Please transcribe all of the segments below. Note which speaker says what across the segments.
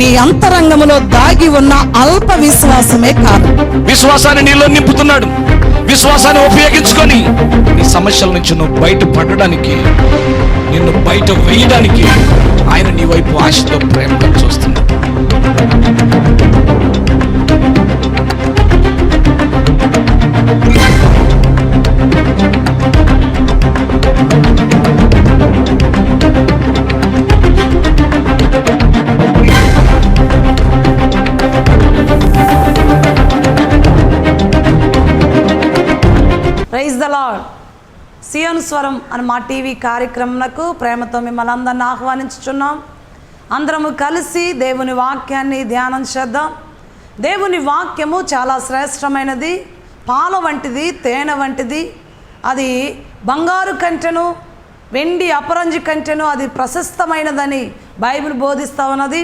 Speaker 1: నీ అంతరంగములో దాగి ఉన్న అల్ప విశ్వాసమే కాదు
Speaker 2: విశ్వాసాన్ని నీలో నింపుతున్నాడు. విశ్వాసాన్ని ఉపయోగించుకొని నీ సమస్యల నుంచి నువ్వు బయట పడడానికి నిన్ను బయట వేయడానికి ఆయన నీ వైపు ఆశతో ప్రేమగా చూస్తున్నాడు.
Speaker 1: ప్రైజ్ ద లాడ్ సియోను స్వరం అని మా టీవీ కార్యక్రమంకు ప్రేమతో మిమ్మల్ని అందరిని ఆహ్వానించుచున్నాం. అందరము కలిసి దేవుని వాక్యాన్ని ధ్యానం చేద్దాం. దేవుని వాక్యము చాలా శ్రేష్టమైనది. పాల వంటిది తేనె వంటిది. అది బంగారు కంటెను వెండి అపరంజి కంటెను అది ప్రశస్తమైనదని బైబిల్ బోధిస్తా ఉన్నది.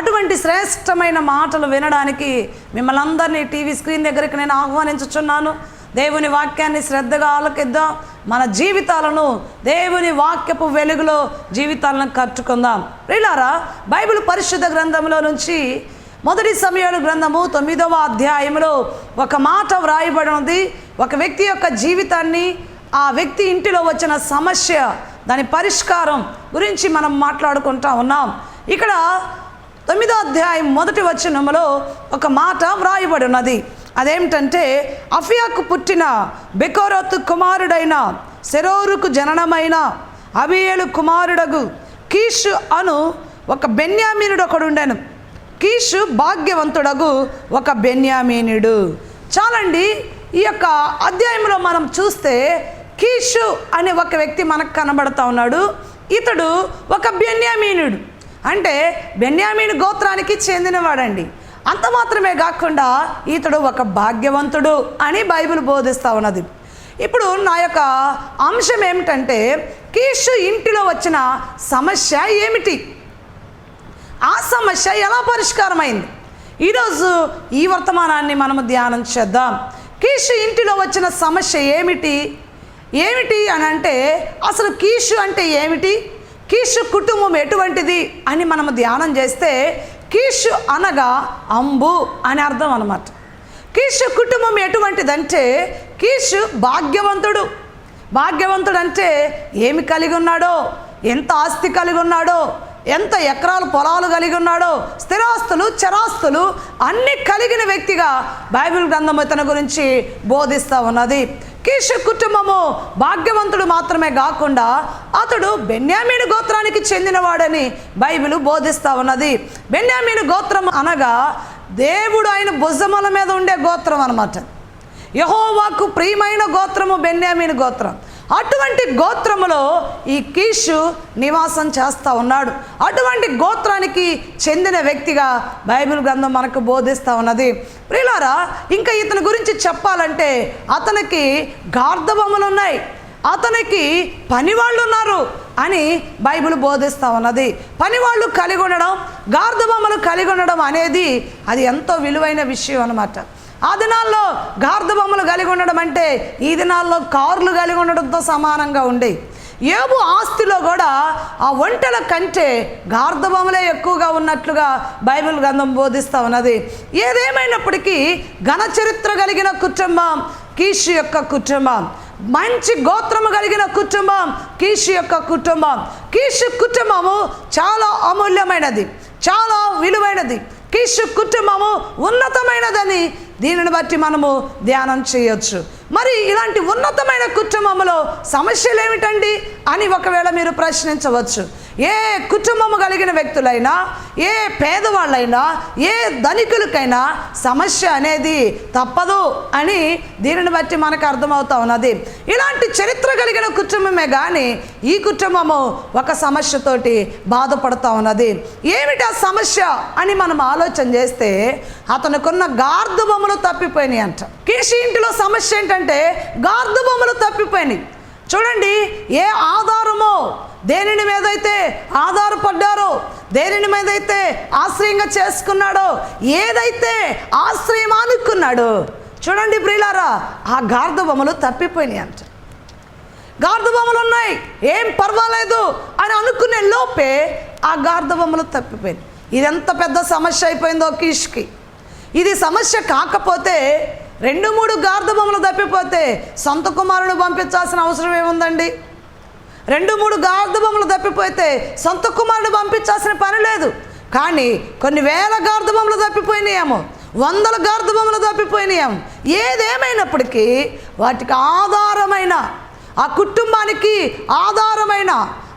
Speaker 1: అటువంటి శ్రేష్టమైన మాటలు వినడానికి మిమ్మల్ని అందరినీ టీవీ స్క్రీన్ దగ్గరికి నేను ఆహ్వానించుచున్నాను. దేవుని వాక్యాన్ని శ్రద్ధగా ఆలకిద్దాం. మన జీవితాలను దేవుని వాక్యపు వెలుగులో జీవితాలను కట్టుకుందాం. ప్రిలారా బైబిల్ పరిశుద్ధ గ్రంథంలో నుంచి మొదటి సమయాలు గ్రంథము తొమ్మిదవ అధ్యాయంలో ఒక మాట వ్రాయబడినది ఒక వ్యక్తి యొక్క జీవితాన్ని ఆ వ్యక్తి ఇంటిలో వచ్చిన సమస్య దాని పరిష్కారం గురించి మనం మాట్లాడుకుంటా ఉన్నాం. ఇక్కడ తొమ్మిదో అధ్యాయం మొదటి వచనములో ఒక మాట వ్రాయబడి ఉన్నది. అదేమిటంటే అఫియాకు పుట్టిన బెకోరతు కుమారుడైన సెరోరుకు జననమైన అబియేలు కుమారుడగు కీషు అను ఒక బెన్యామీనుడు ఒకడుండెను. కీషు భాగ్యవంతుడగు ఒక బెన్యామీనుడు. చాలండి ఈ యొక్క అధ్యాయంలో మనం చూస్తే కీషు అనే ఒక వ్యక్తి మనకు కనబడతా ఉన్నాడు. ఇతడు ఒక బెన్యామీనుడు. అంటే బెన్యామీను గోత్రానికి చెందినవాడండి. అంత మాత్రమే కాకుండా ఇతడు ఒక భాగ్యవంతుడు అని బైబిల్ బోధిస్తూ ఉన్నది. ఇప్పుడు నా యొక్క అంశం ఏమిటంటే కీషు ఇంటిలో వచ్చిన సమస్య ఏమిటి? ఆ సమస్య ఎలా పరిష్కారమైంది? ఈరోజు ఈ వర్తమానాన్ని మనము ధ్యానం చేద్దాం. కీషు ఇంటిలో వచ్చిన సమస్య ఏమిటి? ఏమిటి అని అంటే అసలు కీషు అంటే ఏమిటి? కీషు కుటుంబం ఎటువంటిది అని మనము ధ్యానం చేస్తే కీషు అనగా అంబు అని అర్థం అనమాట కీషు కుటుంబం ఎటువంటిదంటే కీషు భాగ్యవంతుడు. భాగ్యవంతుడు అంటే ఏమి కలిగి ఉన్నాడో ఎంత ఆస్తి కలిగి ఉన్నాడో ఎంత ఎకరాలు పొలాలు కలిగి ఉన్నాడో స్థిరాస్తులు చరాస్తులు అన్ని కలిగిన వ్యక్తిగా బైబిల్ గ్రంథం ఇతను గురించి బోధిస్తూ ఉన్నది. కీషు కుటుంబము భాగ్యవంతుడు మాత్రమే కాకుండా అతడు బెన్యామీను గోత్రానికి చెందినవాడని బైబిల్ బోధిస్తా ఉన్నది. బెన్యామీను గోత్రం అనగా దేవుడు ఆయన భుజముల మీద ఉండే గోత్రం అన్నమాట. యహోవాకు ప్రియమైన గోత్రము బెన్యామీని గోత్రం. అటువంటి గోత్రములో ఈ కీషు నివాసం చేస్తూ ఉన్నాడు. అటువంటి గోత్రానికి చెందిన వ్యక్తిగా బైబిల్ గ్రంథం మనకు బోధిస్తూ ఉన్నది. ప్రియులారా ఇంకా ఇతని గురించి చెప్పాలంటే అతనికి గార్ధబొమ్మలు ఉన్నాయి. అతనికి పనివాళ్ళు ఉన్నారు అని బైబిల్ బోధిస్తూ ఉన్నది. పనివాళ్ళు కలిగి ఉండడం గార్ధబొమ్మలు కలిగి ఉండడం అనేది అది ఎంతో విలువైన విషయం అన్నమాట. ఆ దినాల్లో గార్ధబొమ్మలు కలిగి ఉండడం అంటే ఈ దినాల్లో కార్లు కలిగి ఉండడంతో సమానంగా ఉండే. ఏబు ఆస్తిలో కూడా ఆ ఒంటెల కంటే గార్ధబొమ్మలే ఎక్కువగా ఉన్నట్లుగా బైబిల్ గ్రంథం బోధిస్తూ ఉన్నది. ఏదేమైనప్పటికీ ఘన చరిత్ర కలిగిన కుటుంబం కీషు యొక్క కుటుంబం. మంచి గోత్రము కలిగిన కుటుంబం కీషు యొక్క కుటుంబం. కీషు కుటుంబము చాలా అమూల్యమైనది చాలా విలువైనది. కీషు కుటుంబము ఉన్నతమైనదని దీనిని బట్టి మనము ధ్యానం చేయొచ్చు. మరి ఇలాంటి ఉన్నతమైన కుటుంబంలో సమస్యలు ఏమిటండి అని ఒకవేళ మీరు ప్రశ్నించవచ్చు. ఏ కుటుంబము కలిగిన వ్యక్తులైనా ఏ పేదవాళ్ళైనా ఏ ధనికులకైనా సమస్య అనేది తప్పదు అని దీనిని బట్టి మనకు అర్థమవుతా ఉన్నది. ఇలాంటి చరిత్ర కలిగిన కుటుంబమే కానీ ఈ కుటుంబము ఒక సమస్యతోటి బాధపడుతూ ఉన్నది. ఏమిటి ఆ సమస్య అని మనం ఆలోచన చేస్తే అతనుకున్న గార్ధబొమ్మలు తప్పిపోయినాయి అంట. కీషి ఇంటిలో సమస్య ఏంటంటే గార్ధబొమ్మలు తప్పిపోయినాయి. చూడండి ఏ ఆధారమో దేనిని మీదైతే ఆధారపడ్డారో దేనిని మీదైతే ఆశ్రయంగా చేసుకున్నాడో ఏదైతే ఆశ్రయం అనుకున్నాడో చూడండి ప్రియులారా ఆ గార్ధబొమ్మలు తప్పిపోయినాయి అంట. గార్ధబొమ్మలు ఉన్నాయి. ఏం పర్వాలేదు అని అనుకునే లోపే ఆ గార్ధబొమ్మలు తప్పిపోయింది ఇది ఎంత పెద్ద సమస్య అయిపోయిందో కీష్కి. ఇది సమస్య కాకపోతే రెండు మూడు గార్ధబొమ్మలు తప్పిపోతే సొంత కుమారుడు పంపించాల్సిన అవసరం ఏముందండి? రెండు మూడు గార్ధబొమ్మలు తప్పిపోతే సొంత కుమారుడు పంపించాల్సిన పని లేదు. కానీ కొన్ని వేల గార్ధబొమ్మలు తప్పిపోయినాయేమో వందల గార్ధబొమ్మలు తప్పిపోయినాయేమో. ఏదేమైనప్పటికీ వాటికి ఆధారమైన ఆ కుటుంబానికి ఆధారమైన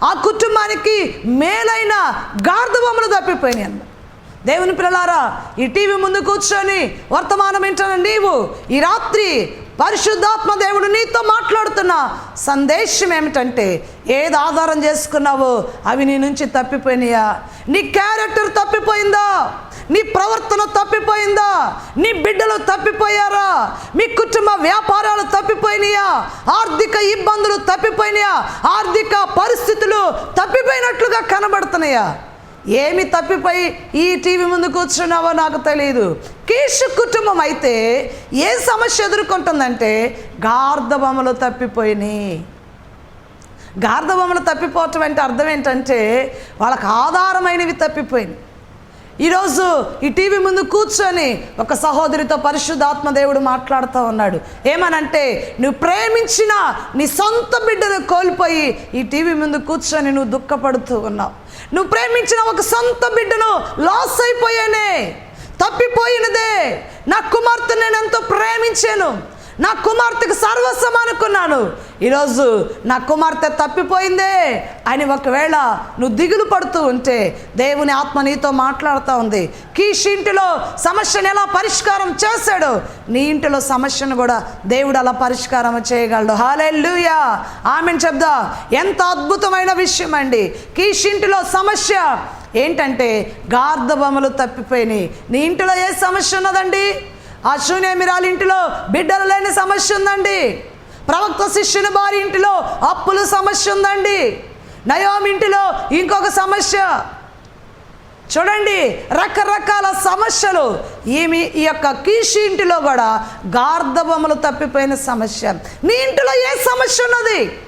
Speaker 1: ఆ కుటుంబానికి మేలైన గార్ధబొమ్మలు తప్పిపోయినాయి అన్నమాట. దేవుని పిల్లలారా ఈ టీవీ ముందు కూర్చొని వర్తమానం వింటున్న నీవు ఈ రాత్రి పరిశుద్ధాత్మ దేవుడు నీతో మాట్లాడుతున్న సందేశం ఏమిటంటే ఏది ఆధారం చేసుకున్నావో అవి నీ నుంచి తప్పిపోయినాయా? నీ క్యారెక్టర్ తప్పిపోయిందా? నీ ప్రవర్తన తప్పిపోయిందా? నీ బిడ్డలు తప్పిపోయారా? మీ కుటుంబ వ్యాపారాలు తప్పిపోయినాయా? ఆర్థిక ఇబ్బందులు తప్పిపోయినాయా? ఆర్థిక పరిస్థితులు తప్పిపోయినట్లుగా కనబడుతున్నాయా? ఏమి తప్పిపోయి ఈ టీవీ ముందు కూర్చున్నావో నాకు తెలియదు కీషు కుటుంబం అయితే ఏ సమస్య ఎదుర్కొంటుందంటే గార్ధబొమ్మలు తప్పిపోయినాయి. గార్ధబొమ్మలు తప్పిపోవటం అంటే అర్థం ఏంటంటే వాళ్ళకు ఆధారమైనవి తప్పిపోయినాయి. ఈరోజు ఈ టీవీ ముందు కూర్చొని ఒక సహోదరితో పరిశుద్ధాత్మ దేవుడు మాట్లాడుతూ ఉన్నాడు. ఏమనంటే నువ్వు ప్రేమించిన నీ సొంత బిడ్డను కోల్పోయి ఈ టీవీ ముందు కూర్చొని నువ్వు దుఃఖపడుతూ ఉన్నావు. నువ్వు ప్రేమించిన ఒక సొంత బిడ్డను లాస్ అయిపోయానే తప్పిపోయినదే. నా కుమార్తె నేను ఎంతో ప్రేమించాను. నా కుమార్తెకు సర్వస్వం అనుకున్నాను. ఈరోజు నా కుమార్తె తప్పిపోయిందే అని ఒకవేళ నువ్వు దిగులు పడుతూ ఉంటే దేవుని ఆత్మ నీతో మాట్లాడుతూ ఉంది. కీషింటిలో సమస్యను ఎలా పరిష్కారం చేశాడు? నీ ఇంటిలో సమస్యను కూడా దేవుడు అలా పరిష్కారం చేయగలడు. హాలెల్లుయా. ఆమెను చెప్దా? ఎంత అద్భుతమైన విషయం అండి. కీషింటిలో సమస్య ఏంటంటే గార్ధబొమ్మలు తప్పిపోయినాయి. నీ ఇంటిలో ఏ సమస్య ఉన్నదండి? ఆ శూన్యమిరాలి ఇంటిలో బిడ్డలు లేని సమస్య ఉందండి. ప్రవక్త శిష్యుని భార్య ఇంటిలో అప్పుల సమస్య ఉందండి. నయోమి ఇంటిలో ఇంకొక సమస్య. చూడండి రకరకాల సమస్యలు. ఈమె ఈ యొక్క కీషి ఇంటిలో కూడా గార్ధబొమ్మలు తప్పిపోయిన సమస్య. నీ ఇంటిలో ఏ సమస్య ఉన్నది?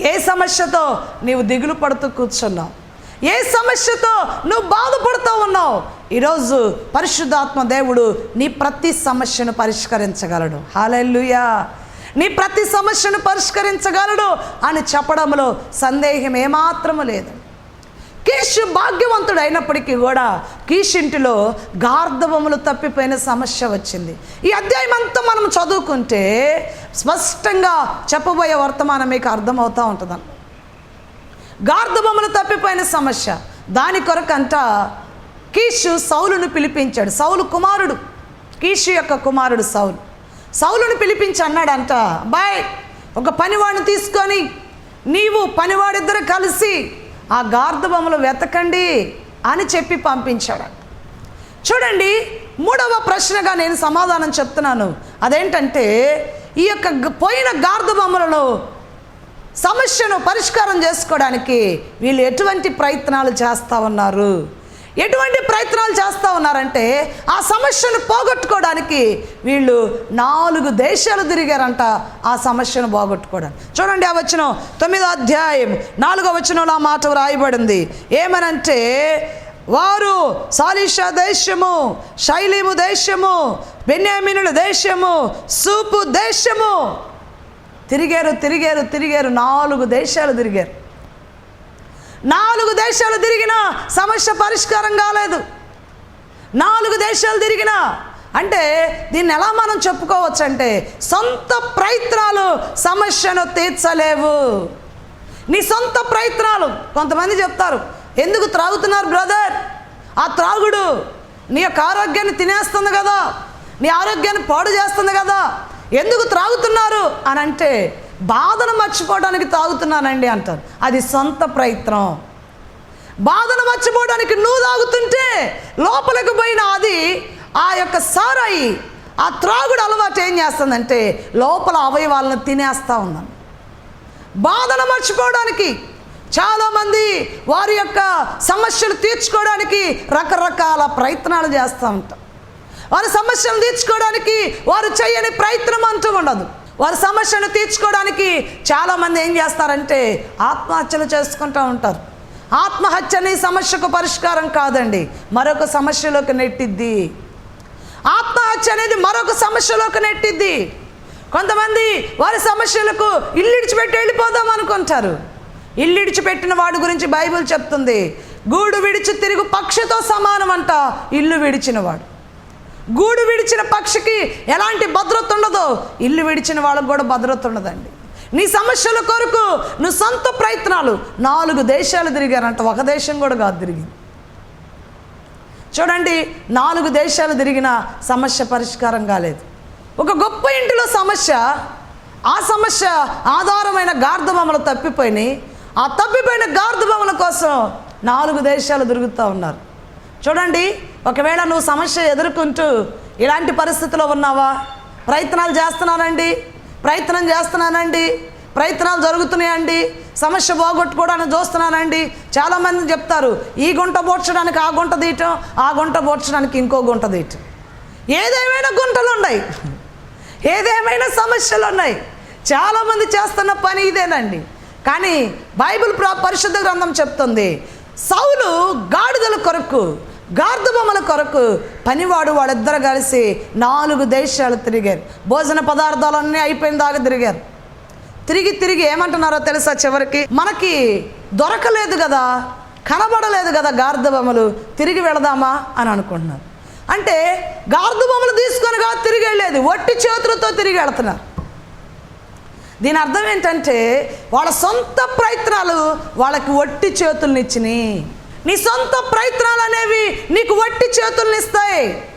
Speaker 1: ఏ సమస్యతో నీవు దిగులు పడుతూ కూర్చున్నావు? ఏ సమస్యతో నువ్వు బాధపడుతూ ఉన్నావు? ఈరోజు పరిశుద్ధాత్మ దేవుడు నీ ప్రతి సమస్యను పరిష్కరించగలడు. హాలెల్లుయా. నీ ప్రతి సమస్యను పరిష్కరించగలడు అని చెప్పడంలో సందేహం ఏమాత్రము లేదు. కీషు భాగ్యవంతుడు అయినప్పటికీ కూడా కీషింటిలో గార్ధవములు తప్పిపోయిన సమస్య వచ్చింది. ఈ అధ్యాయం అంతా మనం చదువుకుంటే స్పష్టంగా చెప్పబోయే వర్తమానం మీకు అర్థమవుతూ ఉంటుంది గార్ధబొమ్మలు తప్పిపోయిన సమస్య దాని కొరకంట కీషు సౌలును పిలిపించాడు. సౌలు కుమారుడు. కీషు యొక్క కుమారుడు సౌలు. సౌలును పిలిపించి అన్నాడంట బాయ్ ఒక పనివాడిని తీసుకొని నీవు పనివాడిద్దరు కలిసి ఆ గార్ధబొమ్మలు వెతకండి అని చెప్పి పంపించాడు. చూడండి మూడవ ప్రశ్నగా నేను సమాధానం చెప్తున్నాను. అదేంటంటే ఈ యొక్క పోయిన గార్ధబొమ్మలను సమస్యను పరిష్కారం చేసుకోవడానికి వీళ్ళు ఎటువంటి ప్రయత్నాలు చేస్తూ ఉన్నారు? ఎటువంటి ప్రయత్నాలు చేస్తూ ఉన్నారంటే ఆ సమస్యను పోగొట్టుకోవడానికి వీళ్ళు నాలుగు దేశాలు తిరిగారంట ఆ సమస్యను పోగొట్టుకోవడానికి. చూడండి ఆ వచనం తొమ్మిదో అధ్యాయం నాలుగో వచనంలో ఆ మాట రాయబడింది ఏమనంటే వారు సాలిషా దేశము శైలిము దేశము బెన్యామినుల దేశము సూపు దేశము. తిరిగారు తిరిగారు తిరిగారు నాలుగు దేశాలు తిరిగారు. నాలుగు దేశాలు తిరిగినా సమస్య పరిష్కారం కాలేదు. నాలుగు దేశాలు తిరిగినా అంటే దీన్ని ఎలా మనం చెప్పుకోవచ్చు అంటే సొంత ప్రయత్నాలు సమస్యను తీర్చలేవు. నీ సొంత ప్రయత్నాలు కొంతమంది చెప్తారు ఎందుకు త్రాగుతున్నారు బ్రదర్? ఆ త్రాగుడు నీ యొక్క ఆరోగ్యాన్ని తినేస్తుంది కదా నీ ఆరోగ్యాన్ని పాడు చేస్తుంది కదా ఎందుకు త్రాగుతున్నారు? అని అంటే బాధను మర్చిపోవడానికి తాగుతున్నానండి అంటారు. అది సొంత ప్రయత్నం. బాధను మర్చిపోవడానికి నువ్వు తాగుతుంటే లోపలికి పోయిన అది ఆ యొక్క సారాయి ఆ త్రాగుడు అలవాటు ఏం చేస్తుందంటే లోపల అవయవాలను తినేస్తూ ఉందని బాధను మర్చిపోవడానికి చాలామంది వారి యొక్క సమస్యలు తీర్చుకోవడానికి రకరకాల ప్రయత్నాలు చేస్తూ ఉంటారు వారి సమస్యలు తీర్చుకోవడానికి వారు చేయని ప్రయత్నం అంటూ ఉండదు. వారి సమస్యను తీర్చుకోవడానికి చాలామంది ఏం చేస్తారంటే ఆత్మహత్యలు చేసుకుంటూ ఉంటారు. ఆత్మహత్యని సమస్యకు పరిష్కారం కాదండి. మరొక సమస్యలోకి నెట్టిద్ది. ఆత్మహత్య అనేది మరొక సమస్యలోకి నెట్టిద్ది. కొంతమంది వారి సమస్యలకు ఇల్లిడిచిపెట్టి వెళ్ళిపోదాం అనుకుంటారు. ఇల్లిడిచిపెట్టిన వాడి గురించి బైబిల్ చెప్తుంది. గూడు విడిచి తిరుగు పక్షితో సమానం అంట ఇల్లు విడిచినవాడు గూడు విడిచిన పక్షికి ఎలాంటి భద్రత ఉండదో ఇల్లు విడిచిన వాళ్ళకు కూడా భద్రత ఉండదండి. నీ సమస్యల కొరకు నువ్వు సొంత ప్రయత్నాలు. నాలుగు దేశాలు తిరిగారంట ఒక దేశం కూడా కాదు తిరిగింది. చూడండి నాలుగు దేశాలు తిరిగిన సమస్య పరిష్కారం కాలేదు. ఒక గొప్ప ఇంటిలో సమస్య ఆ సమస్య ఆధారమైన గార్ధబొమ్మలు తప్పిపోయినాయి. ఆ తప్పిపోయిన గార్ధబొమ్మల కోసం నాలుగు దేశాలు తిరుగుతూ ఉన్నారు. చూడండి ఒకవేళ నువ్వు సమస్య ఎదుర్కొంటూ ఇలాంటి పరిస్థితిలో ఉన్నావా? ప్రయత్నాలు చేస్తున్నానండి ప్రయత్నం చేస్తున్నానండి ప్రయత్నాలు జరుగుతున్నాయండి సమస్య పోగొట్టుకోవడానికి చూస్తున్నానండి. చాలామంది చెప్తారు ఈ గుంట పోడ్చడానికి ఆ గుంట తీయటం ఆ గుంట పోడ్చడానికి ఇంకో గుంట తీయటం. ఏదేమైనా గుంటలు ఉన్నాయి. ఏదేమైనా సమస్యలు ఉన్నాయి. చాలామంది చేస్తున్న పని ఇదేనండి. కానీ బైబిల్ ప్రా పరిశుద్ధ గ్రంథం చెప్తుంది సౌలు గాడిదల కొరకు గార్ధబొమ్మల కొరకు పనివాడు వాళ్ళిద్దరు కలిసి నాలుగు దేశాలు తిరిగారు. భోజన పదార్థాలన్నీ అయిపోయిన దాకా తిరిగారు. తిరిగి తిరిగి ఏమంటున్నారో తెలుసా చివరికి? మనకి దొరకలేదు కదా కనబడలేదు కదా గార్ధబొమ్మలు తిరిగి వెళదామా అని అనుకుంటున్నారు. అంటే గార్ధబొమ్మలు తీసుకొని కాదు తిరిగి వెళ్ళేది ఒట్టి చేతులతో తిరిగి వెళుతున్నారు. దీని అర్థం ఏంటంటే వాళ్ళ సొంత ప్రయత్నాలు వాళ్ళకి ఒట్టి చేతుల్ని ఇచ్చినాయి. నీ సొంత ప్రయత్నాలు అనేవి నీకు వట్టి చేతుల్నిస్తాయి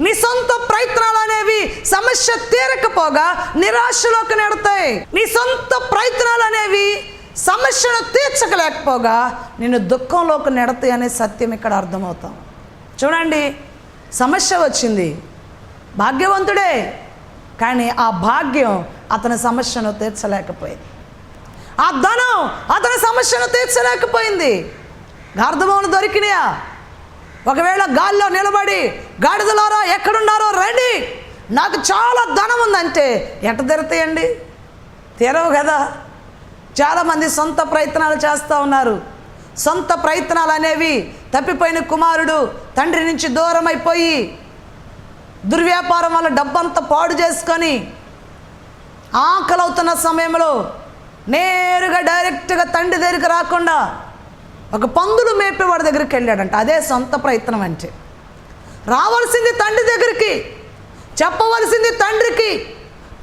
Speaker 1: నీ సొంత ప్రయత్నాలు అనేవి సమస్య తీరకపోగా నిరాశలోకి నెడతాయి. నీ సొంత ప్రయత్నాలు అనేవి సమస్యను తీర్చకలేకపోగా నిన్ను దుఃఖంలోకి నెడతాయి అనే సత్యం ఇక్కడ అర్థమవుతాం. చూడండి సమస్య వచ్చింది. భాగ్యవంతుడే. కానీ ఆ భాగ్యం అతని సమస్యను తీర్చలేకపోయింది. ఆ ధనం అతని సమస్యను తీర్చలేకపోయింది. గార్ధభవనం దొరికినాయా? ఒకవేళ గాల్లో నిలబడి గాడిదలారా ఎక్కడున్నారో రండి. నాకు చాలా ధనం ఉందంటే ఎట తెరతాయండి? తీరవు కదా. చాలామంది సొంత ప్రయత్నాలు చేస్తూ ఉన్నారు. సొంత ప్రయత్నాలు అనేవి తప్పిపోయిన కుమారుడు తండ్రి నుంచి దూరం అయిపోయి దుర్వ్యాపారం వల్ల డబ్బంతా పాడు చేసుకొని ఆకలవుతున్న సమయంలో నేరుగా డైరెక్ట్గా తండ్రి దగ్గరికి రాకుండా ఒక పందులు మేపేవాడి దగ్గరికి వెళ్ళాడంట. అదే సొంత ప్రయత్నం అంటే. రావాల్సింది తండ్రి దగ్గరికి చెప్పవలసింది తండ్రికి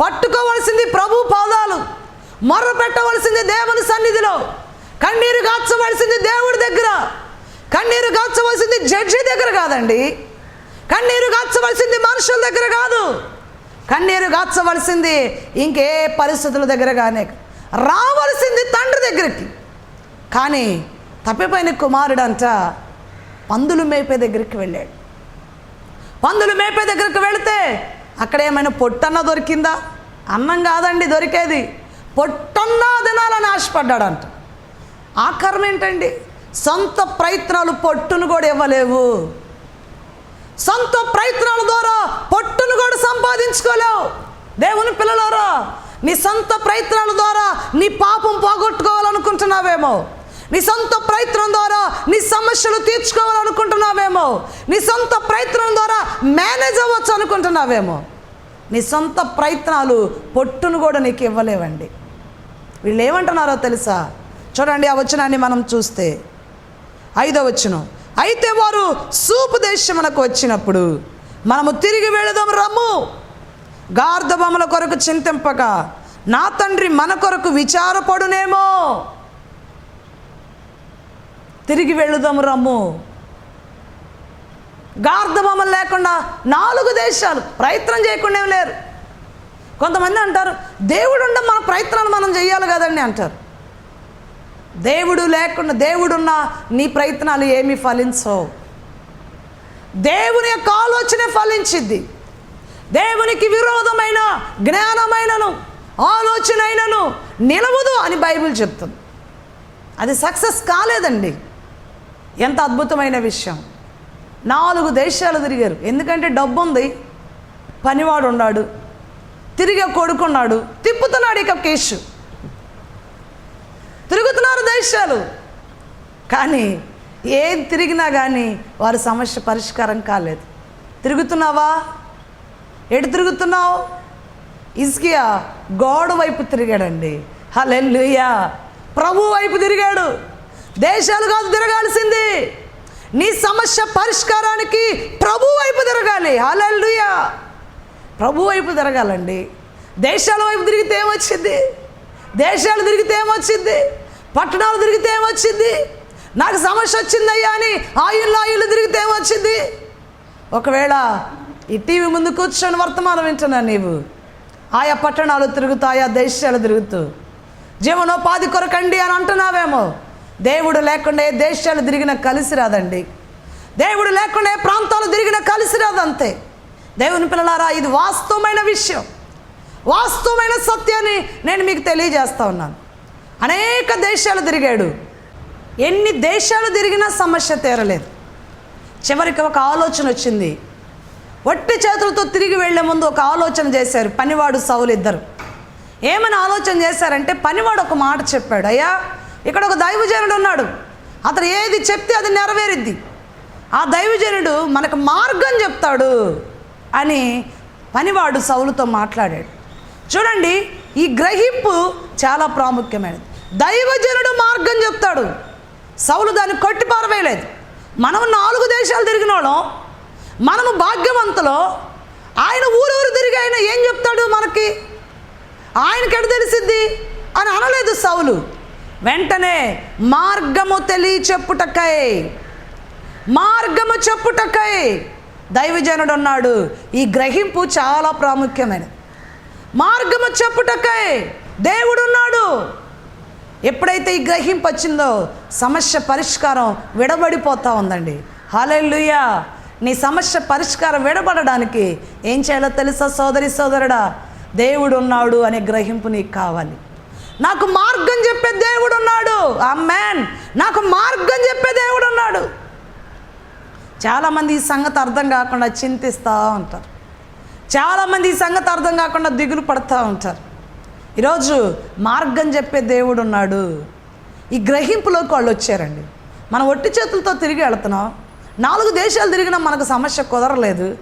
Speaker 1: పట్టుకోవలసింది ప్రభు పాదాలు మర్ర పెట్టవలసింది దేవుని సన్నిధిలో కన్నీరు కాచవలసింది దేవుడి దగ్గర కన్నీరు కాచవలసింది జడ్జి దగ్గర కాదండి. కన్నీరు కాచవలసింది మనుషుల దగ్గర కాదు. కన్నీరు కాచవలసింది ఇంకే పరిస్థితుల దగ్గర కానీ రావలసింది తండ్రి దగ్గరికి. కానీ తప్పిపోయిన కుమారుడంట పందులు మేపే దగ్గరికి వెళ్ళాడు. పందులు మేపే దగ్గరికి వెళితే అక్కడ ఏమైనా పొట్టన్న దొరికిందా? అన్నం కాదండి దొరికేది. పొట్టన్నా తినాలని ఆశపడ్డాడంట. ఆ కర్మ ఏంటండి? సొంత ప్రయత్నాలు పొట్టును కూడా ఇవ్వలేవు. సొంత ప్రయత్నాల ద్వారా పొట్టును కూడా సంపాదించుకోలేవు. దేవుని పిల్లలారా నీ సొంత ప్రయత్నాల ద్వారా నీ పాపం పోగొట్టుకోవాలనుకుంటున్నావేమో. నీ సొంత ప్రయత్నం ద్వారా నీ సమస్యలు తీర్చుకోవాలనుకుంటున్నావేమో? నీ సొంత ప్రయత్నం ద్వారా మేనేజ్ అవ్వచ్చు అనుకుంటున్నావేమో? నీ సొంత ప్రయత్నాలు పొట్టును కూడా నీకు ఇవ్వలేవండి. వీళ్ళు ఏమంటున్నారో తెలుసా? చూడండి ఆ వచనాన్ని మనం చూస్తే. ఐదో వచనం. అయితే వారు సూపు మనకు వచ్చినప్పుడు మనము తిరిగి వెళదాం రమ్ము. గార్ధబొమ్మల కొరకు చింతింపక నా తండ్రి మన కొరకు విచారపడునేమో. తిరిగి వెళ్ళుదాము రమ్ము. గార్ధబొమ్మలు లేకుండా నాలుగు దేశాలు ప్రయత్నం చేయకుండా ఏం లేరు. కొంతమంది అంటారు దేవుడు ఉండ మన ప్రయత్నాలు మనం చేయాలి కదండి అంటారు. దేవుడు లేకుండా దేవుడున్న నీ ప్రయత్నాలు ఏమీ ఫలించవు. దేవుని యొక్క ఆలోచన ఫలించిద్ది. దేవునికి విరోధమైన జ్ఞానమైనను ఆలోచన అయినను నిలవదు అని బైబిల్ చెప్తుంది. అది సక్సెస్ కాలేదండి. ఎంత అద్భుతమైన విషయం. నాలుగు దేశాలు తిరిగారు. ఎందుకంటే డబ్బు ఉంది పనివాడు ఉన్నాడు. తిరిగి కొడుకున్నాడు తిప్పుతున్నాడు ఇక కేసు తిరుగుతున్నారు దేశాలు. కానీ ఏం తిరిగినా కానీ వారి సమస్య పరిష్కారం కాలేదు. తిరుగుతున్నావా? ఎటు తిరుగుతున్నావు? ఇస్కియా గోడ వైపు తిరిగాడండి. హలెల్లుయా. ప్రభు వైపు తిరిగాడు. దేశాలు కాదు తిరగాల్సింది. నీ సమస్య పరిష్కారానికి ప్రభు వైపు తిరగాలి. హలెల్లుయా. ప్రభు వైపు తిరగాలండి. దేశాల వైపు తిరిగితే ఏమొచ్చింది? దేశాలు తిరిగితే ఏమొచ్చింది? పట్టణాలు తిరిగితే ఏమొచ్చింది? నాకు సమస్య వచ్చిందయ్యా అని ఆయుళ్ళు ఆయుళ్ళు తిరిగితే ఏమొచ్చింది? ఒకవేళ ఈ టీవీ ముందు కూర్చొని వర్తమానం వింటున్నా నీవు. ఆయా పట్టణాలు తిరుగుతూ ఆయా దేశాలు తిరుగుతూ. జీవనోపాధి కొరకండి అని అంటున్నావేమో. దేవుడు లేకుండా ఏ దేశాలు తిరిగిన కలిసి రాదండి. దేవుడు లేకుండా ఏ ప్రాంతాలు తిరిగిన కలిసి రాదంతే. దేవుని పిల్లలారా ఇది వాస్తవమైన విషయం. వాస్తవమైన సత్యాన్ని నేను మీకు తెలియజేస్తా ఉన్నాను. అనేక దేశాలు తిరిగాడు. ఎన్ని దేశాలు తిరిగినా సమస్య తీరలేదు. చివరికి ఒక ఆలోచన వచ్చింది. వట్టి చేతులతో తిరిగి వెళ్ళే ముందు ఒక ఆలోచన చేశారు పనివాడు సౌలు ఇద్దరు. ఏమని ఆలోచన చేశారంటే పనివాడు ఒక మాట చెప్పాడు అయ్యా ఇక్కడ ఒక దైవజనుడు ఉన్నాడు. అతను ఏది చెప్తే అది నెరవేరిద్ది. ఆ దైవజనుడు మనకు మార్గం చెప్తాడు అని పనివాడు సౌలుతో మాట్లాడాడు. చూడండి ఈ గ్రహింపు చాలా ప్రాముఖ్యమైనది. దైవజనుడు మార్గం చెప్తాడు. సౌలు దాన్ని కొట్టి పారవేయలేదు మనం నాలుగు దేశాలు తిరిగిన వాళ్ళం మనము భాగ్యవంతులో. ఆయన ఊరూరు తిరిగి ఆయన ఏం చెప్తాడు మనకి? ఆయనకెడ తెలిసిద్ది? అని అనలేదు సౌలు. వెంటనే మార్గము తెలియచెప్పుటకై మార్గము చెప్పుటకై దైవజనుడు ఉన్నాడు ఈ గ్రహింపు చాలా ప్రాముఖ్యమైనది. మార్గము చెప్పుటకై దేవుడున్నాడు. ఎప్పుడైతే ఈ గ్రహింపు వచ్చిందో సమస్య పరిష్కారం విడబడిపోతా ఉందండి. హాలెల్లుయా! నీ సమస్య పరిష్కారం విడబడడానికి ఏం చేయాలో తెలుసా సోదరి సోదరుడా? దేవుడు ఉన్నాడు అనే గ్రహింపు నీకు కావాలి. నాకు మార్గం చెప్పే దేవుడు ఉన్నాడు. ఆ మ్యాన్ నాకు మార్గం చెప్పే దేవుడు ఉన్నాడు. చాలామంది ఈ సంగతి అర్థం కాకుండా చింతిస్తూ ఉంటారు. చాలామంది ఈ సంగతి అర్థం కాకుండా దిగులు పడుతూ ఉంటారు. ఈరోజు మార్గం చెప్పే దేవుడు ఉన్నాడు. ఈ గ్రహింపులోకి వాళ్ళు వచ్చారండి. మనం ఒట్టి చేతులతో తిరిగి వెళుతున్నాం. నాలుగు దేశాలు తిరిగినా మనకు సమస్య కుదరలేదు.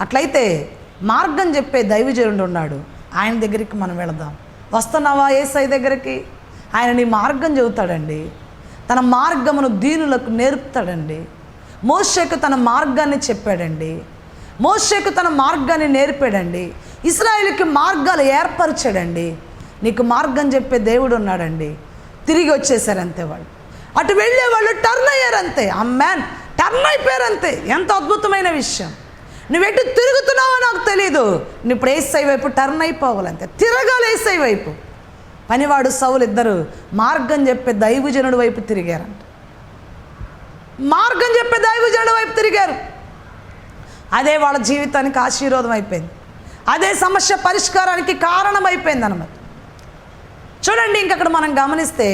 Speaker 1: అట్లయితే మార్గం చెప్పే దైవజనుడు ఉన్నాడు. ఆయన దగ్గరికి మనం వెళదాం. వస్తున్నావా ఏసై దగ్గరికి? ఆయన నీ మార్గం చెబుతాడండి. తన మార్గమును దీనులకు నేర్పుతాడండి. మోషకు తన మార్గాన్ని చెప్పాడండి. మోషకు తన మార్గాన్ని నేర్పాడండి. ఇస్రాయిల్కి మార్గాలు ఏర్పరిచాడండి. నీకు మార్గం చెప్పే దేవుడు ఉన్నాడండి. తిరిగి వచ్చేసారు అంతే వాళ్ళు. అటు వెళ్ళే వాళ్ళు టర్న్ అయ్యారు అంతే మ్యాన్ టర్న్ అయిపోయారు అంతే ఎంత అద్భుతమైన విషయం. నువ్వు తిరుగుతున్నావో నాకు తెలియదు నువ్వు ఇప్పుడు ఏసై వైపు టర్న్ అయిపోవాలంతే తిరగాలి ఏసై వైపు. పనివాడు సౌలు ఇద్దరు మార్గం చెప్పే దైవజనుడు వైపు తిరిగారంట. మార్గం చెప్పే దైవజనుడు వైపు తిరిగారు. అదే వాళ్ళ జీవితానికి ఆశీర్వాదం అయిపోయింది. అదే సమస్య పరిష్కారానికి కారణం అయిపోయింది అనమాట చూడండి ఇంకక్కడ మనం గమనిస్తే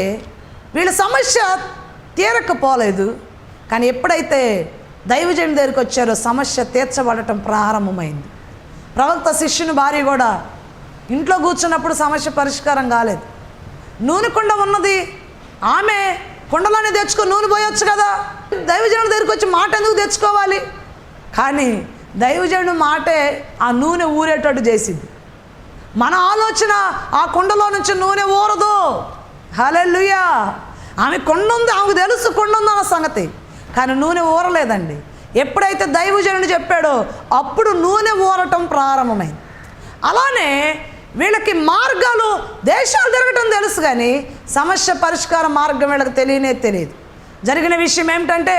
Speaker 1: వీళ్ళ సమస్య తీరకపోలేదు. కానీ ఎప్పుడైతే దైవజనుడి దగ్గరికి వచ్చారు. సమస్య తీర్చబడటం ప్రారంభమైంది. ప్రవక్త శిష్యుని భార్య కూడా ఇంట్లో కూర్చున్నప్పుడు సమస్య పరిష్కారం కాలేదు. నూనె కుండ ఉన్నది. ఆమె కుండలోనే తెచ్చుకో నూనె పోయొచ్చు కదా. దైవజనుడి దగ్గరికి వచ్చి మాట ఎందుకు తెచ్చుకోవాలి? కానీ దైవజనుడు మాటే ఆ నూనె ఊరేటట్టు చేసింది. మన ఆలోచన ఆ కుండలో నుంచి నూనె ఊరదు. హలెల్లుయా! ఆమె కొండ ఉంది ఆమెకు తెలుసు కొండ ఉంది అన్న సంగతి. కానీ నూనె ఊరలేదండి. ఎప్పుడైతే దైవజనుడు చెప్పాడో అప్పుడు నూనె ఊరటం ప్రారంభమైంది. అలానే వీళ్ళకి మార్గాలు దేశాలు తిరగటం తెలుసు కానీ సమస్య పరిష్కార మార్గం వీళ్ళకి తెలియనే తెలియదు. జరిగిన విషయం ఏమిటంటే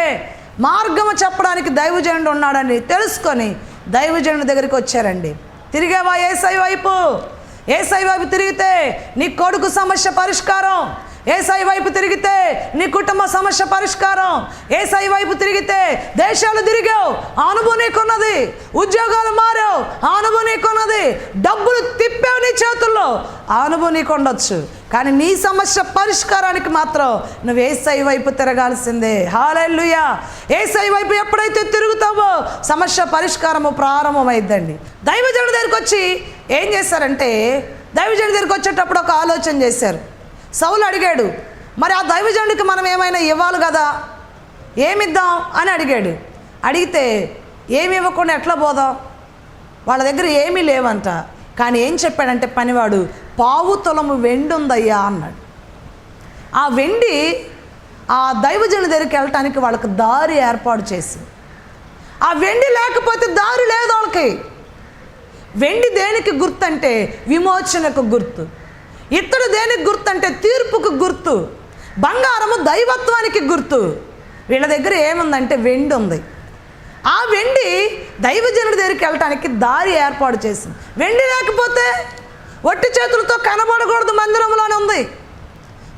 Speaker 1: మార్గము చెప్పడానికి దైవజనుడు ఉన్నాడని తెలుసుకొని దైవజనుడి దగ్గరికి వచ్చారండి. తిరిగేవా ఏసై వైపు? ఏసై వైపు తిరిగితే నీ కొడుకు సమస్య పరిష్కారం. ఏసై వైపు తిరిగితే నీ కుటుంబ సమస్య పరిష్కారం. ఏసై వైపు తిరిగితే దేశాలు తిరిగావు ఆ నీకున్నది ఉద్యోగాలు మారావు ఆ నీకున్నది డబ్బులు తిప్పావు నీ చేతుల్లో ఆ నీకు ఉండొచ్చు కానీ నీ సమస్య పరిష్కారానికి మాత్రం నువ్వు ఏసై వైపు తిరగాల్సిందే. హాలెల్లుయా. ఏసై వైపు ఎప్పుడైతే తిరుగుతావో సమస్య పరిష్కారము ప్రారంభమైద్దండి దైవజనుడి దగ్గరికి వచ్చి ఏం చేశారంటే దైవజనుడి దగ్గరికి వచ్చేటప్పుడు ఒక ఆలోచన చేశారు. సౌలు అడిగాడు మరి ఆ దైవజనుడికి మనం ఏమైనా ఇవ్వాలి కదా? ఏమిద్దాం? అని అడిగాడు. అడిగితే ఏమి ఇవ్వకుండా ఎట్లా పోదాం? వాళ్ళ దగ్గర ఏమీ లేవంట. కానీ ఏం చెప్పాడంటే పనివాడు పావు తులము వెండి ఉందయ్యా అన్నాడు. ఆ వెండి ఆ దైవజనుడి దగ్గరికి వెళ్ళటానికి వాళ్ళకి దారి ఏర్పాటు చేసింది. ఆ వెండి లేకపోతే దారి లేదు వాళ్ళకి. వెండి దేనికి గుర్తు అంటే విమోచనకు గుర్తు. ఇత్తడు దేనికి గుర్తు అంటే తీర్పుకు గుర్తు బంగారము దైవత్వానికి గుర్తు. వీళ్ళ దగ్గర ఏముందంటే వెండి ఉంది. ఆ వెండి దైవజనుడి దగ్గరికి వెళ్ళటానికి దారి ఏర్పాటు చేసింది. వెండి లేకపోతే ఒట్టి చేతులతో కనబడకూడదు మందిరంలోనే ఉంది.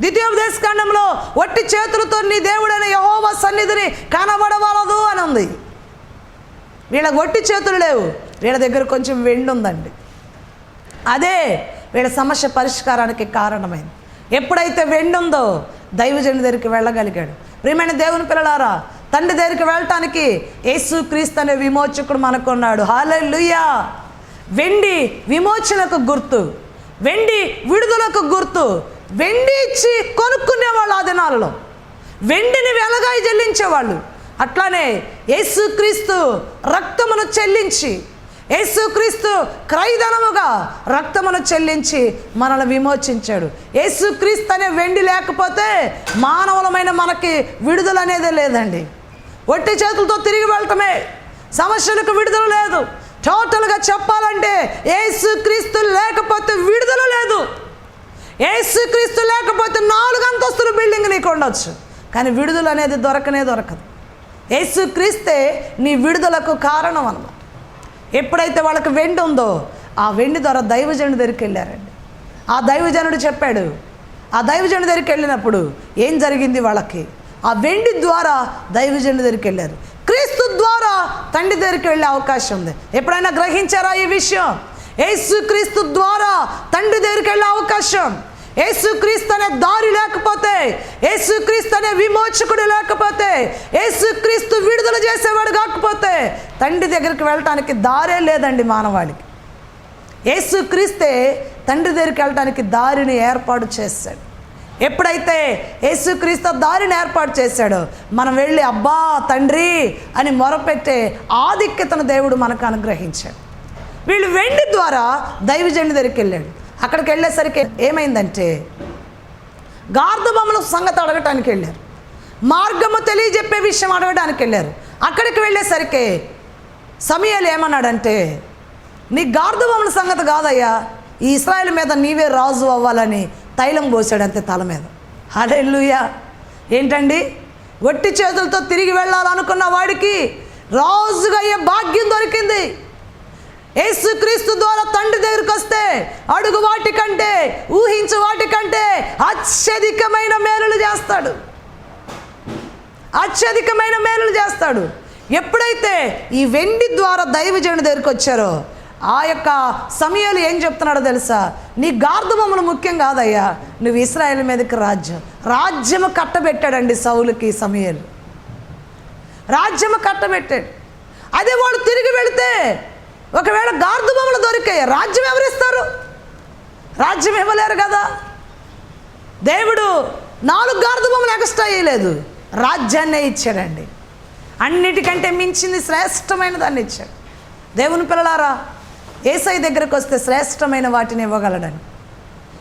Speaker 1: ద్వితీయోపదేశ ఖండంలో ఒట్టి చేతులతో నీ దేవుడైన యహోవ సన్నిధిని కనబడవలదు అని ఉంది. వీళ్ళకి ఒట్టి చేతులు లేవు. వీళ్ళ దగ్గర కొంచెం వెండి ఉందండి. అదే వీళ్ళ సమస్య పరిష్కారానికి కారణమైంది. ఎప్పుడైతే వెండుందో ఉందో దైవజనుడి దగ్గరికి వెళ్ళగలిగాడు. ప్రియమైన దేవుని పిల్లలారా తండ్రి దగ్గరికి వెళ్ళటానికి యేసు క్రీస్తు అనే విమోచకుడు మనకున్నాడు. హాలెల్లుయా! వెండి విమోచనకు గుర్తు వెండి విడుదలకు గుర్తు వెండి ఇచ్చి కొనుక్కునేవాళ్ళు ఆ దినాలలో. వెండిని వెలగాయి చెల్లించేవాళ్ళు అట్లానే యేసుక్రీస్తు రక్తమును చెల్లించి యేసుక్రీస్తు క్రైదనముగా రక్తమును చెల్లించి మనల్ని విమోచించాడు. యేసుక్రీస్తు అనే వెండి లేకపోతే మానవులమైన మనకి విడుదల అనేది లేదండి. ఒట్టి చేతులతో తిరిగి వెళ్ళటమే. సమస్యలకు విడుదల లేదు. టోటల్గా చెప్పాలంటే యేసుక్రీస్తు లేకపోతే విడుదల లేదు. యేసుక్రీస్తు లేకపోతే నాలుగు అంతస్తుల బిల్డింగ్ నీకు ఉండొచ్చు. కానీ విడుదల అనేది దొరకనే దొరకదు. యేసుక్రీస్తే నీ విడుదలకు కారణం అన్నమాట. ఎప్పుడైతే వాళ్ళకి వెండి ఉందో ఆ వెండి ద్వారా దైవజనుడి దగ్గరికి వెళ్ళారండి. ఆ దైవజనుడు చెప్పాడు ఆ దైవజనుడి దగ్గరికి వెళ్ళినప్పుడు ఏం జరిగింది వాళ్ళకి? ఆ వెండి ద్వారా దైవజనుడి దగ్గరికి వెళ్ళారు. క్రీస్తు ద్వారా తండ్రి దగ్గరికి వెళ్ళే అవకాశం ఉంది. ఎప్పుడైనా గ్రహించారా ఈ విషయం? యేసు క్రీస్తు ద్వారా తండ్రి దగ్గరికి వెళ్ళే అవకాశం. యేసుక్రీస్తు అనే దారి లేకపోతే యేసుక్రీస్తు అనే విమోచకుడు లేకపోతే యేసుక్రీస్తు విడుదల చేసేవాడు కాకపోతే తండ్రి దగ్గరికి వెళ్ళటానికి దారే లేదండి మానవాళికి. యేసుక్రీస్తే తండ్రి దగ్గరికి వెళ్ళటానికి దారిని ఏర్పాటు చేశాడు. ఎప్పుడైతే యేసుక్రీస్తు దారిని ఏర్పాటు చేశాడో మనం వెళ్ళి అబ్బా తండ్రి అని మొరపెట్టే ఆధిక్యతను దేవుడు మనకు అనుగ్రహించాడు. వీళ్ళు వెండి ద్వారా దైవజండి దగ్గరికి వెళ్ళాడు. అక్కడికి వెళ్ళేసరికి ఏమైందంటే గార్ధబొమ్మల సంగతి అడగటానికి వెళ్ళారు. మార్గము తెలియజెప్పే విషయం అడగడానికి వెళ్ళారు. అక్కడికి వెళ్ళేసరికి సమయాలు ఏమన్నాడంటే నీ గార్ధబొమ్మల సంగతి కాదయ్యా ఈ ఇస్రాయల్ మీద నీవే రాజు అవ్వాలని తైలం పోసాడంతే తల మీద. హడెల్లుయా ఏంటండి? ఒట్టి చేతులతో తిరిగి వెళ్ళాలనుకున్న వాడికి రాజుగా అయ్యే భాగ్యం దొరికింది. యేసుక్రీస్తు ద్వారా తండ్రి దగ్గరికి వస్తే అడుగు వాటి కంటే ఊహించు వాటి కంటే అత్యధికమైన మేలులు చేస్తాడు. అత్యధికమైన మేలులు చేస్తాడు. ఎప్పుడైతే ఈ వెండి ద్వారా దైవజనుడి దగ్గరికి వచ్చారో ఆ యొక్క సమయాలు ఏం చెప్తున్నాడో తెలుసా? నీ గార్ధమములు ముఖ్యం కాదయ్యా. నువ్వు ఇస్రాయేల్ మీదకి రాజ్యం. రాజ్యము కట్టబెట్టాడండి సౌలుకి సమయాలు. రాజ్యము కట్టబెట్టాడు. అదే వాడు తిరిగి వెళితే ఒకవేళ గార్ధబొమ్మలు దొరికాయి రాజ్యం ఎవరిస్తారు? రాజ్యం ఇవ్వలేరు కదా. దేవుడు నాలుగు గార్ధబొమ్మలు ఎక్స్ట్రా ఇవ్వలేదు రాజ్యాన్నే ఇచ్చాడండి. అన్నిటికంటే మించింది శ్రేష్టమైన దాన్ని ఇచ్చాడు. దేవుని పిల్లలారా ఏసై దగ్గరకు వస్తే శ్రేష్టమైన వాటిని ఇవ్వగలడని.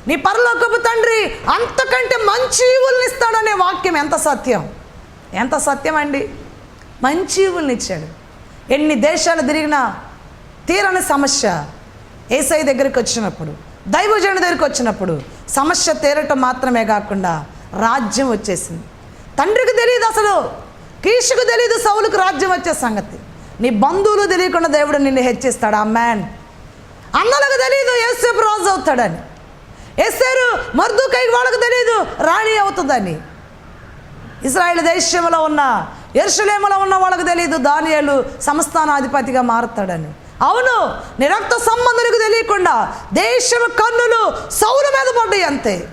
Speaker 1: నీ పరలోకపు తండ్రి అంతకంటే మంచి ఈవుల్ని ఇస్తాడనే వాక్యం ఎంత సత్యం? ఎంత సత్యం అండి మంచి ఈవుల్ని ఇచ్చాడు. ఎన్ని దేశాలు తిరిగినా తీరని సమస్య ఏసై దగ్గరికి వచ్చినప్పుడు దైవజనుడి దగ్గరికి వచ్చినప్పుడు సమస్య తీరటం మాత్రమే కాకుండా రాజ్యం వచ్చేసింది. తండ్రికి తెలియదు అసలు కీషుకు తెలియదు సౌలుకు రాజ్యం వచ్చే సంగతి. నీ బంధువులు తెలియకుండా దేవుడు నిన్ను హెచ్చిస్తాడు ఆ మ్యాన్ అన్నలకు తెలియదు ఏసేపు రాజు అవుతాడని. ఎస్సారు మర్దుకై వాళ్ళకు తెలియదు రాణి అవుతుందని. ఇజ్రాయెల్ దేశంలో ఉన్న ఎరుసలేములో ఉన్న వాళ్ళకి తెలియదు దానియాలు సంస్థానాధిపతిగా మారుతాడని. అవును నిరక్త సంబంధులకు తెలియకుండా దేశం కన్నులు సౌల మీద పడ్డాయి అంతే.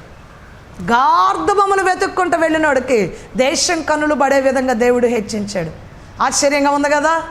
Speaker 1: గార్ధమములు వెతుక్కుంటూ వెళ్ళినోడికి దేశం కన్నులు పడే విధంగా దేవుడు హెచ్చించాడు. ఆశ్చర్యంగా ఉంది కదా?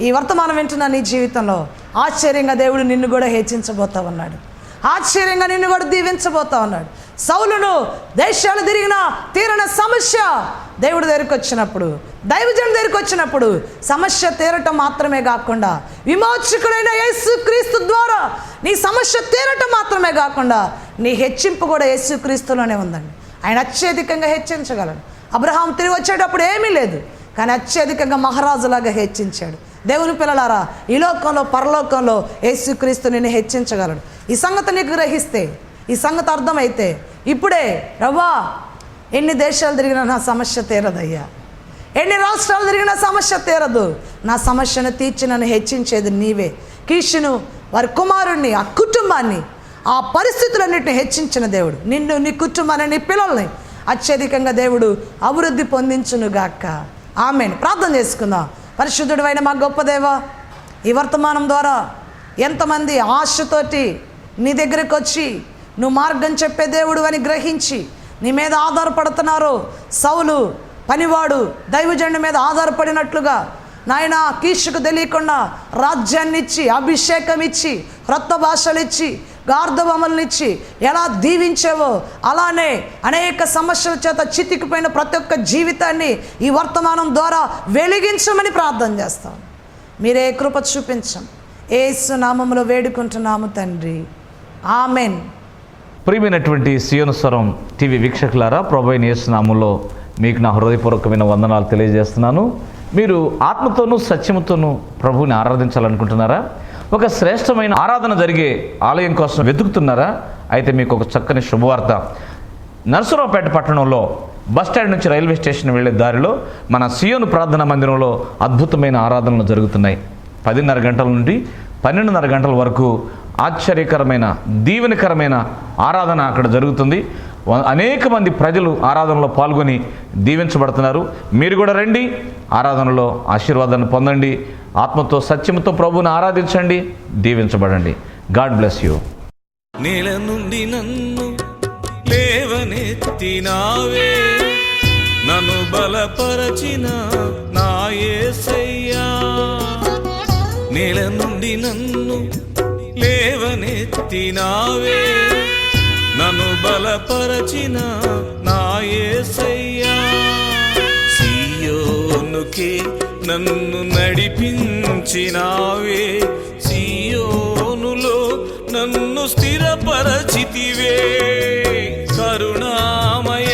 Speaker 1: ఈ వర్తమానం వింటున్న నీ జీవితంలో ఆశ్చర్యంగా దేవుడు నిన్ను కూడా హెచ్చించబోతా ఉన్నాడు. ఆశ్చర్యంగా నిన్ను కూడా దీవించబోతా ఉన్నాడు. సౌలును దేశాలు తిరిగిన తీరన సమస్య దేవుడి దగ్గరికి వచ్చినప్పుడు దైవజన్ దగ్గరికి వచ్చినప్పుడు సమస్య తీరటం మాత్రమే కాకుండా విమోచకుడైన యేసుక్రీస్తు ద్వారా నీ సమస్య తీరటం మాత్రమే కాకుండా నీ హెచ్చింపు కూడా యేసుక్రీస్తులోనే ఉందండి. ఆయన అత్యధికంగా హెచ్చించగలడు. అబ్రహాం తిరిగి వచ్చేటప్పుడు ఏమీ లేదు కానీ అత్యధికంగా మహారాజులాగా హెచ్చించాడు. దేవుని పిల్లలారా ఈ లోకంలో పరలోకంలో యేసుక్రీస్తు నిన్ను హెచ్చించగలడు. ఈ సంగతి నీకు గ్రహిస్తే ఈ సంగతి అర్థమైతే ఇప్పుడే రవ్వా ఎన్ని దేశాలు తిరిగినా నా సమస్య తీరదయ్యా. ఎన్ని రాష్ట్రాలు తిరిగినా సమస్య తీరదు. నా సమస్యను తీర్చి నన్ను హెచ్చించేది నీవే. కీషును వారి కుమారుణ్ణి ఆ కుటుంబాన్ని ఆ పరిస్థితులన్నింటిని హెచ్చించిన దేవుడు. నిన్ను నీ కుటుంబాన్ని నీ పిల్లల్ని అత్యధికంగా దేవుడు అభివృద్ధి పొందించునుగాక. ఆమెను. ప్రార్థన చేసుకుందాం. పరిశుద్ధుడు మా గొప్ప దేవ ఈ వర్తమానం ద్వారా ఎంతమంది ఆశతోటి నీ దగ్గరికి వచ్చి నువ్వు మార్గం చెప్పే దేవుడు అని గ్రహించి నీ మీద ఆధారపడుతున్నారో సౌలు పనివాడు దైవజండు మీద ఆధారపడినట్లుగా నాయన కీషుకు తెలియకుండా రాజ్యాన్ని ఇచ్చి అభిషేకం ఇచ్చి క్రొత్త భాషలు ఇచ్చి గార్ధబొమ్మలను ఎలా దీవించావో అలానే అనేక సమస్యల చేత చితికిపోయిన ప్రతి ఒక్క జీవితాన్ని ఈ వర్తమానం ద్వారా వెలిగించమని ప్రార్థన చేస్తాం. మీరే కృప చూపించం. ఏసు నామములో వేడుకుంటున్నాము తండ్రి. ఆమెన్.
Speaker 3: ప్రియమైనటువంటి సియోను స్వరం టీవీ వీక్షకులారా ప్రభు అయిన యేసునామంలో మీకు నా హృదయపూర్వకమైన వందనాలు తెలియజేస్తున్నాను. మీరు ఆత్మతోనూ సత్యముతోనూ ప్రభువుని ఆరాధించాలనుకుంటున్నారా? ఒక శ్రేష్టమైన ఆరాధన జరిగే ఆలయం కోసం వెతుకుతున్నారా? అయితే మీకు ఒక చక్కని శుభవార్త. నరసరావుపేట పట్టణంలో బస్ స్టాండ్ నుంచి రైల్వే స్టేషన్ వెళ్ళే దారిలో మన సియోను ప్రార్థనా మందిరంలో అద్భుతమైన ఆరాధనలు జరుగుతున్నాయి. పదిన్నర గంటల నుండి పన్నెండున్నర గంటల వరకు ఆశ్చర్యకరమైన దీవెనకరమైన ఆరాధన అక్కడ జరుగుతుంది. అనేక మంది ప్రజలు ఆరాధనలో పాల్గొని దీవించబడుతున్నారు. మీరు కూడా రండి ఆరాధనలో ఆశీర్వాదాన్ని పొందండి ఆత్మతో సత్యంతో ప్రభువుని ఆరాధించండి దీవించబడండి. God bless you.
Speaker 4: నేల నుండి నన్ను లేవనెత్తినావే నన్ను బలపరచిన నా యేసయ్యా నేల నుండి నన్ను లేవనెత్తినావే బలపరచిన నా యేసయ్యా సియోనుకే నన్ను నడిపించినావే. సియోనులో నన్ను స్థిరపరచితివే. కరుణామయ